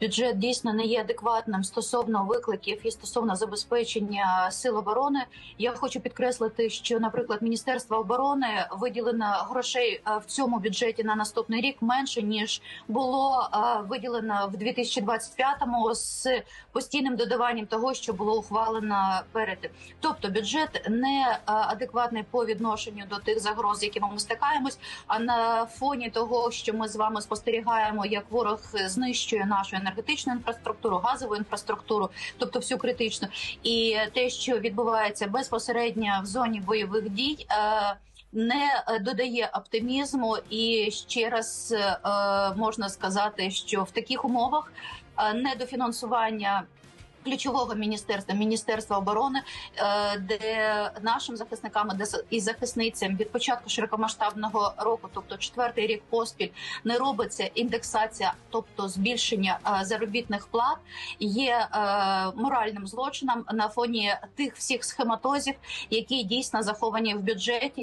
бюджет дійсно не є адекватним стосовно викликів і стосовно забезпечення сил оборони. Я хочу підкреслити, що, наприклад, Міністерство оборони виділено грошей е, в цьому бюджеті на наступний рік менше ніж було е, виділено в 2025-му з постійним додаванням того, що було ухвалено перед. Тобто бюджет не е, адекватний по відношенню до тих загроз, якими ми стикаємось. А на фоні того, що ми з вами спостерігаємо, як ворог знищує нашу енергетичну інфраструктуру, газову інфраструктуру, тобто всю критичну, і те, що відбувається безпосередньо в зоні бойових дій. е, Не додає оптимізму, і ще раз е, можна сказати, що в таких умовах е, недофінансування ключового міністерства міністерства оборони, е, де нашим захисникам де і захисницям від початку широкомасштабного року, тобто четвертий рік поспіль, не робиться індексація, тобто збільшення е, заробітних плат, є е, моральним злочином на фоні тих всіх схематозів, які дійсно заховані в бюджеті.